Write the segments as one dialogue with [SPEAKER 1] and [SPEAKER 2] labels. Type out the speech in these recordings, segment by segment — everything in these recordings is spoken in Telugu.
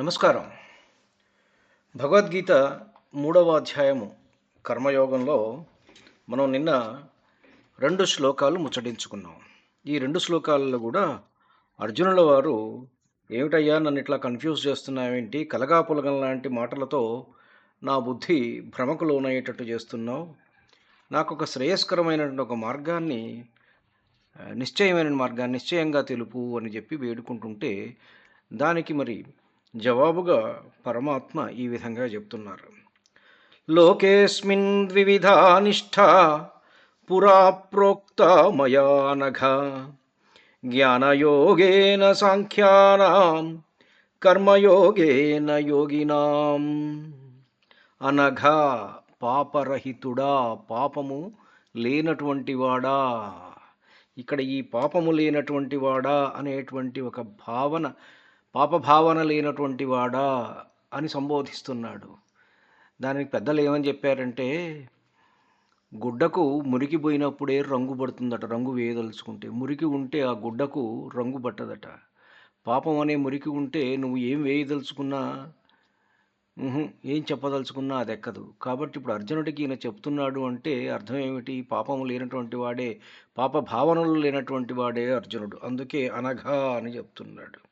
[SPEAKER 1] నమస్కారం. భగవద్గీత మూడవ అధ్యాయము కర్మయోగంలో మనం నిన్న రెండు శ్లోకాలు ముచ్చటించుకున్నాం. ఈ రెండు శ్లోకాలలో కూడా అర్జునుల వారు ఏమిటయ్యా నన్ను ఇట్లా కన్ఫ్యూజ్ చేస్తున్నావేంటి? కలగాపులగం లాంటి మాటలతో నా బుద్ధి భ్రమకు లోనయ్యేటట్టు చేస్తున్నావు. నాకు ఒక శ్రేయస్కరమైనటువంటి ఒక మార్గాన్ని నిశ్చయమైన మార్గాన్ని నిశ్చయంగా తెలుపు అని చెప్పి వేడుకుంటుంటే దానికి మరి జవాబుగా పరమాత్మ ఈ విధంగా చెప్తున్నారు. లోకేస్మిన్ ద్వివిధా నిష్ఠ పురా ప్రోక్త మయా నఘ జ్ఞానయోగేన సాంఖ్యానాం కర్మయోగేన యోగినాం అనఘ పాపరహితుడా పాపము లేనటువంటి వాడా. ఇక్కడ ఈ పాపము లేనటువంటి వాడా అనేటువంటి ఒక భావన పాపభావన లేనటువంటి వాడా అని సంబోధిస్తున్నాడు. దానికి పెద్దలు ఏమని చెప్పారంటే గుడ్డకు మురికి పోయినప్పుడే రంగు పడుతుందట రంగు వేయదలుచుకుంటే. మురికి ఉంటే ఆ గుడ్డకు రంగు పట్టదట. పాపం అనే మురికి ఉంటే నువ్వు ఏం వేయదలుచుకున్నా ఏం చెప్పదలుచుకున్నా అది ఎక్కదు. కాబట్టి ఇప్పుడు అర్జునుడికి ఈయన చెప్తున్నాడు అంటే అర్థం ఏమిటి? పాపము లేనటువంటి వాడే పాప భావనలు లేనటువంటి వాడే అర్జునుడు. అందుకే అనఘ అని చెప్తున్నాడు.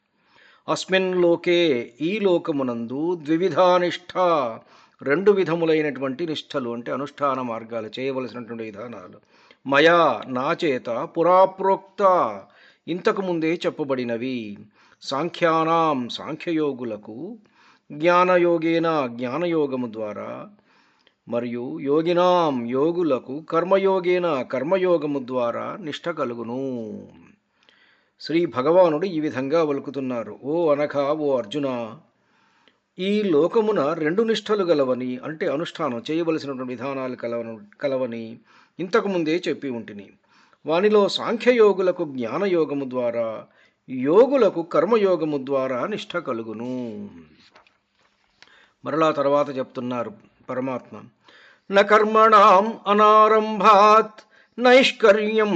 [SPEAKER 1] అస్మిన్ లోకే ఈ లోకమునందు ద్వివిధానిష్ట రెండు విధములైనటువంటి నిష్ఠలు అంటే అనుష్ఠాన మార్గాలు చేయవలసినటువంటి విధానాలు. మయా నా చేత పురాప్రోక్త ఇంతకు ముందే చెప్పబడినవి. సాంఖ్యానాం సాంఖ్యయోగులకు జ్ఞానయోగేన జ్ఞానయోగము ద్వారా మరియు యోగినాం యోగులకు కర్మయోగేన కర్మయోగము ద్వారా నిష్ఠ కలుగును. శ్రీ భగవానుడు ఈ విధంగా వలుకుతున్నారు ఓ అనఘ ఓ అర్జున ఈ లోకమున రెండు నిష్ఠలు గలవని అంటే అనుష్ఠానం చేయవలసినటువంటి విధానాలు కలవను కలవని ఇంతకుముందే చెప్పి ఉంటిని. వానిలో సాంఖ్యయోగులకు జ్ఞానయోగము ద్వారా యోగులకు కర్మయోగము ద్వారా నిష్ఠ కలుగును. మరలా తర్వాత చెప్తున్నారు పరమాత్మ న కర్మణాం అనారంభాత్ నైష్కర్యం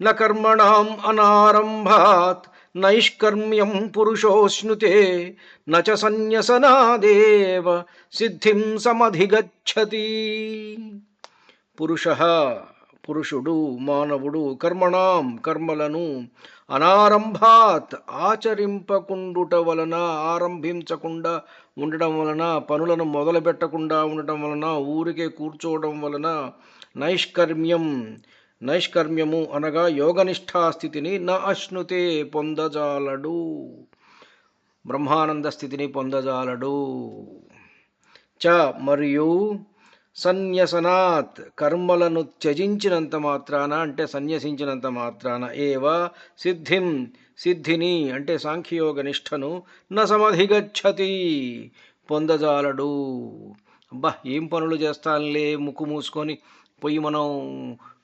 [SPEAKER 1] న కర్మణాం అనారంభాత్ నైష్కర్మ్యం పురుషోష్ణుతే న చ సన్యసనాదేవ సిద్ధిం సమధిగచ్చతి. పురుష పురుషుడు మానవుడు కర్మణాం కర్మలను అనారంభాత్ ఆచరింపకుండుట వలన ఆరంభించకుండా ఉండడం వలన పనులను మొదలుపెట్టకుండా ఉండటం వలన ఊరికే కూర్చోవడం వలన నైష్కర్మ్యం నైష్కర్మ్యము అనగా యోగనిష్ఠా స్థితిని న అశ్నుతే పొందజాలడు. బ్రహ్మానంద స్థితిని పొందజాలడు. చ మరియు సన్యసనాత్ కర్మలను త్యజించినంత మాత్రాన అంటే సన్యసించినంత మాత్రాన ఏవ సిద్ధిం సిద్ధిని అంటే సాంఖ్యయోగ నిష్టను న సమధిగచ్చతి పొందజాలడు. అబ్బా ఏం పనులు చేస్తానులే ముక్కు మూసుకొని పోయి మనం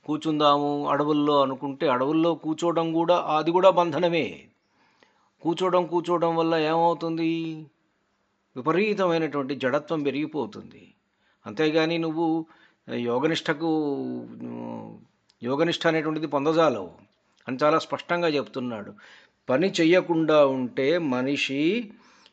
[SPEAKER 1] కూర్చుందాము అడవుల్లో అనుకుంటే అడవుల్లో కూర్చోవడం కూడా అది కూడా బంధనమే. కూర్చోవడం కూర్చోవడం వల్ల ఏమవుతుంది? విపరీతమైనటువంటి జడత్వం పెరిగిపోతుంది. అంతేగాని నువ్వు యోగనిష్టకు యోగనిష్ట అనేటువంటిది పొందజాలవు అని చాలా స్పష్టంగా చెప్తున్నాడు. పని చెయ్యకుండా ఉంటే మనిషి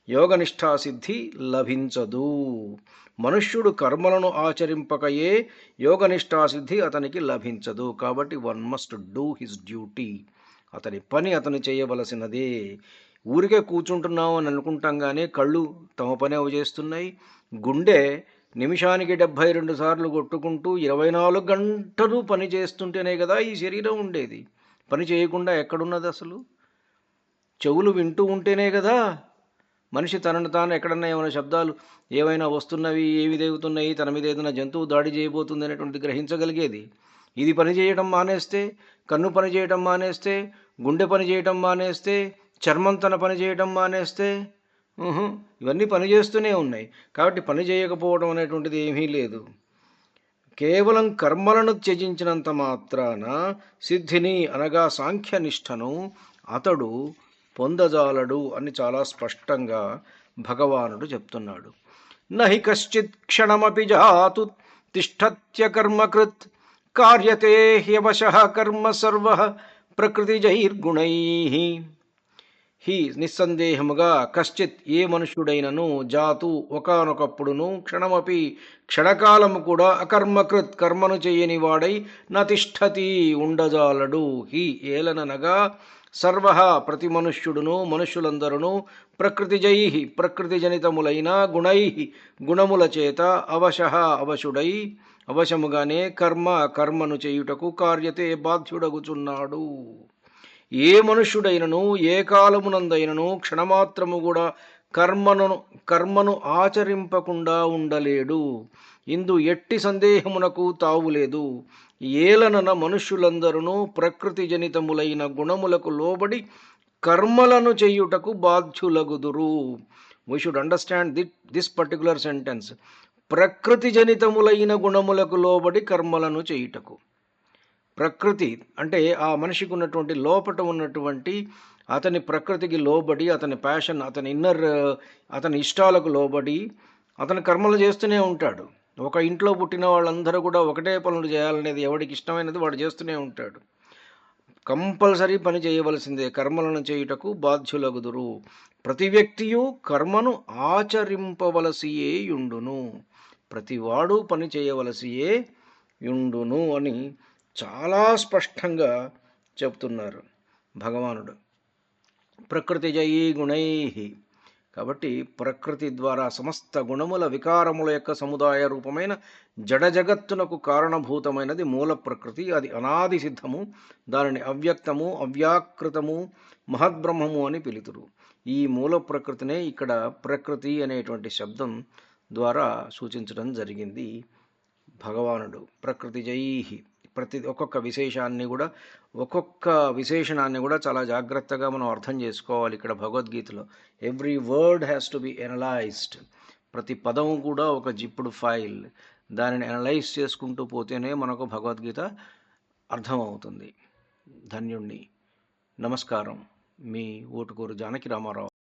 [SPEAKER 1] యోగనిష్టాసిద్ధి లభించదు. మనుష్యుడు కర్మలను ఆచరింపకయే యోగనిష్టాసిద్ధి అతనికి లభించదు. కాబట్టి one must do his duty అతని పని అతను చేయవలసినదే. ఊరికే కూర్చుంటున్నాం అని అనుకుంటాం కానీ కళ్ళు తమ పని అవి చేస్తున్నాయి. గుండె నిమిషానికి డెబ్భై రెండు సార్లు కొట్టుకుంటూ ఇరవై నాలుగు గంటలు పని చేస్తుంటేనే కదా ఈ శరీరం ఉండేది. పని చేయకుండా ఎక్కడున్నది అసలు? చెవులు వింటూ ఉంటేనే కదా మనిషి తనను తాను ఎక్కడన్నా ఏమైనా శబ్దాలు ఏవైనా వస్తున్నవి ఏవి దేగుతున్నాయి తన మీద ఏదైనా జంతువు దాడి చేయబోతుంది అనేటువంటిది గ్రహించగలిగేది. ఇది పని చేయటం మానేస్తే కన్ను పని చేయటం మానేస్తే గుండె పని చేయటం మానేస్తే చర్మం తన పని చేయటం మానేస్తే ఇవన్నీ పని చేస్తూనే ఉన్నాయి. కాబట్టి పని చేయకపోవడం అనేటువంటిది ఏమీ లేదు. కేవలం కర్మలను త్యజించినంత మాత్రాన సిద్ధిని అనగా సాంఖ్యనిష్టను అతడు పొందజాలడు అని చాలా స్పష్టంగా భగవానుడు చెప్తున్నాడు. నహి కశ్చిత్ క్షణమపి జాతు తిష్టత్య కర్మకృత్ కార్యతే హ్యవశ కర్మ సర్వ ప్రకృతిజైర్గుణై. హి నిస్సందేహముగా కశ్చిత్ ఏ మనుష్యుడైనను జాతు ఒకనొకప్పుడును క్షణమపి క్షణకాలము కూడా అకర్మకృత్ కర్మను చేయని వాడై నతిష్టతి ఉండజాలడు. హి ఏలననగా సర్వ ప్రతి మనుష్యుడును మనుష్యులందరూ ప్రకృతిజై ప్రకృతి జనితములైన గుణై గుణముల చేత అవశ అవశుడై అవశముగానే కర్మ కర్మను చేయుటకు కార్యతే బాధ్యుడగుచున్నాడు. ఏ మనుష్యుడైనను ఏ కాలమునందైనను క్షణమాత్రము కూడా కర్మను కర్మను ఆచరింపకుండా ఉండలేడు. ఇందు ఎట్టి సందేహమునకు తావులేదు. ఏలనన మనుష్యులందరూ ప్రకృతి జనితములైన గుణములకు లోబడి కర్మలను చేయుటకు బాధ్యులగుదురు. We should understand the this particular sentence ప్రకృతి జనితములైన గుణములకు లోబడి కర్మలను చేయుటకు. ప్రకృతి అంటే ఆ మనిషికి ఉన్నటువంటి లోపట ఉన్నటువంటి అతని ప్రకృతికి లోబడి అతని ప్యాషన్ అతని ఇన్నర్ అతని ఇష్టాలకు లోబడి అతని కర్మలు చేస్తూనే ఉంటాడు. ఒక ఇంట్లో పుట్టిన వాళ్ళందరూ కూడా ఒకటే పనులు చేయాలనేది ఎవడికి ఇష్టమైనది వాడు చేస్తూనే ఉంటాడు. కంపల్సరీ పని చేయవలసిందే కర్మలను చేయుటకు బాధ్యులగుదురు. ప్రతి వ్యక్తియు కర్మను ఆచరింపవలసియే యుండును. ప్రతివాడు పని చేయవలసియే యుండును అని చాలా స్పష్టంగా చెప్తున్నారు భగవానుడు. ప్రకృతి జయీ గుణై. కాబట్టి ప్రకృతి ద్వారా సమస్త గుణముల వికారముల యొక్క సముదాయ రూపమైన జడ జగత్తునకు కారణభూతమైనది మూల ప్రకృతి. అది అనాది సిద్ధము దానిని అవ్యక్తము అవ్యాకృతము మహద్బ్రహ్మము అని పిలుతురు. ఈ మూల ప్రకృతినే ఇక్కడ ప్రకృతి అనేటువంటి శబ్దం ద్వారా సూచించడం జరిగింది భగవానుడు. ప్రకృతి జైహి ప్రతి ఒక్కొక్క విశేషాన్ని కూడా ఒక్కొక్క విశేషణాన్ని కూడా చాలా జాగ్రత్తగా మనం అర్థం చేసుకోవాలి ఇక్కడ భగవద్గీతలో. Every word has to be analysed ప్రతి పదం కూడా ఒక జిప్పుడు ఫైల్. దానిని అనలైజ్ చేసుకుంటూ పోతేనే మనకు భగవద్గీత అర్థమవుతుంది. ధన్యుణ్ణి. నమస్కారం. మీ ఓటుకూరు జానకి రామారావు.